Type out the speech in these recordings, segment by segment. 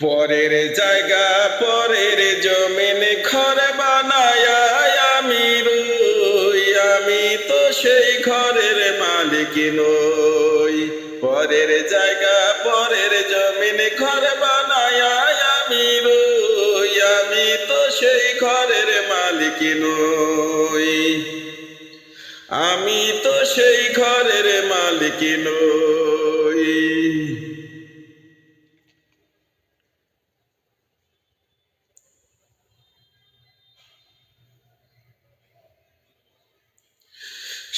পরের জায়গা, পরের জমিন ঘর বানায় আমি রই, আমি তো সেই ঘরের মালিক নই। পরের জায়গা, পরের জমিন ঘর বানায় আমি আমি তো সেই ঘরের মালিক নই। আমি তো সেই ঘরের মালিক নই।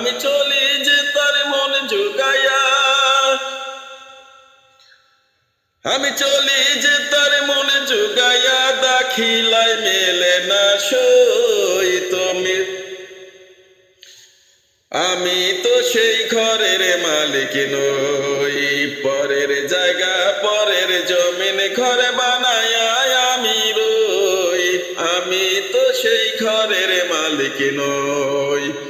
আমি চলি যে তার মন জুগাইয়া। আমি চলি যে তার মন জুগাইয়া দাখিলায় মেলে না সই তুমি। আমি তো সেই ঘরের মালিক নই, পরের জায়গা, পরের জমিন ঘর বানায় আমি রই। আমি তো সেই ঘরের মালিক নই।